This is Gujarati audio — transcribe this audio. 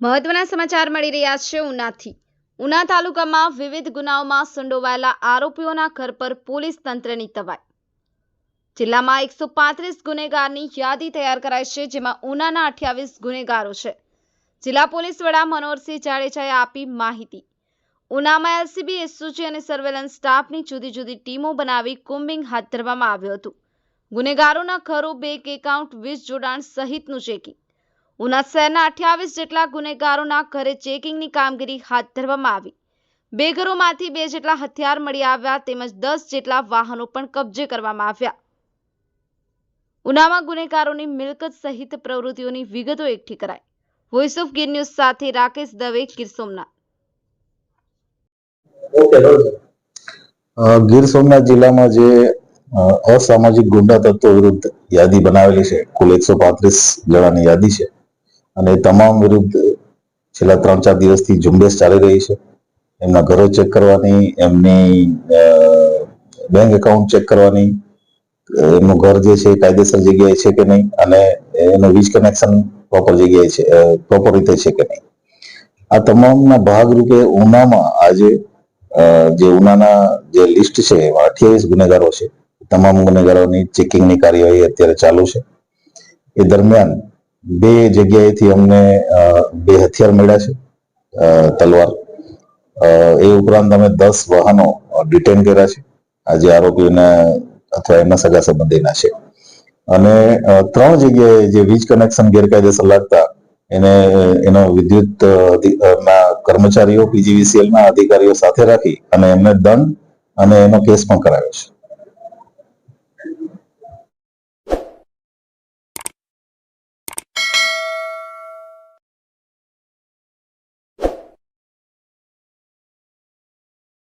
મહત્વના સમાચાર મળી રહ્યા છે ઉનાથી. ઉના તાલુકામાં વિવિધ ગુનાઓમાં સંડોવાયેલા આરોપીઓના ઘર પર પોલીસ તંત્રની તવાઈ. જિલ્લામાં એકસો પાંત્રીસ ગુનેગારની યાદી તૈયાર કરાઈ છે, જેમાં ઉનાના અઠ્યાવીસ ગુનેગારો છે. જિલ્લા પોલીસ વડા મનોહરસિંહ જાડેજાએ આપી માહિતી. ઉનામાં એલસીબી, એસઓજી અને સર્વેલન્સ સ્ટાફની જુદી જુદી ટીમો બનાવી કુંબિંગ હાથ ધરવામાં આવ્યું હતું. ગુનેગારોના ઘરો, બેંક એકાઉન્ટ, વીજ જોડાણ સહિતનું ચેકિંગ. ઉના શહેરના અઠ્યાવીસ જેટલા ગુનેગારોના ઘરે ચેકિંગની કામગીરી હાથ ધરવામાં આવી. બે ઘરોમાંથી બે જેટલા હથિયાર મળી આવ્યા તેમજ દસ જેટલા વાહનો પણ કબજે કરવામાં આવ્યા. ઉનામાં ગુનેગારોની મિલકત સહિત પ્રવૃત્તિઓની વિગતો એકઠી કરાઈ. વોઇસ ઓફ ગીર ન્યૂઝ સાથે રાકેશ દવે ગીર સોમનાથ. ગીર સોમનાથ જિલ્લામાં જે અસામાજિક ગુંડા તત્વો વિરુદ્ધ યાદી બનાવેલી છે કુલ એકસો પાંત્રીસ જણાની યાદી છે. અને તમામ વિરુદ્ધ છેલ્લા ત્રણ ચાર દિવસથી ઝુંબેશ ચાલી રહી છે. એમના ઘરો ચેક કરવાની, એમની બેંક એકાઉન્ટ ચેક કરવાની એમનું ઘર જે છે કાયદેસર જગ્યાએ છે કે નહીં અને એનું વીજ કનેક્શન પ્રોપર જગ્યાએ છે પ્રોપર રીતે છે કે નહીં. આ તમામના ભાગરૂપે ઉનામાં આજે જે ઉનાના જે લિસ્ટ છે એમાં અઠ્યાવીસ ગુનેગારો છે તમામ ગુનેગારોની ચેકિંગની કાર્યવાહી અત્યારે ચાલુ છે. એ દરમિયાન બે જગ્યાએથી અમને બે હથિયાર મળ્યા છે તલવાર. એ ઉપરાંત અમે દસ વાહનો ડિટેન કર્યા છે. આ જે આરોપીઓના અથવા એમના સગા સંબંધીના છે. અને ત્રણ જગ્યાએ જે વીજ કનેક્શન ગેરકાયદેસર લાગતા એને, એનો વિદ્યુત ના કર્મચારીઓ, પીજીવીસીએલના અધિકારીઓ સાથે રાખી અને એમને દંડ અને એનો કેસ પણ કરાવ્યો છે.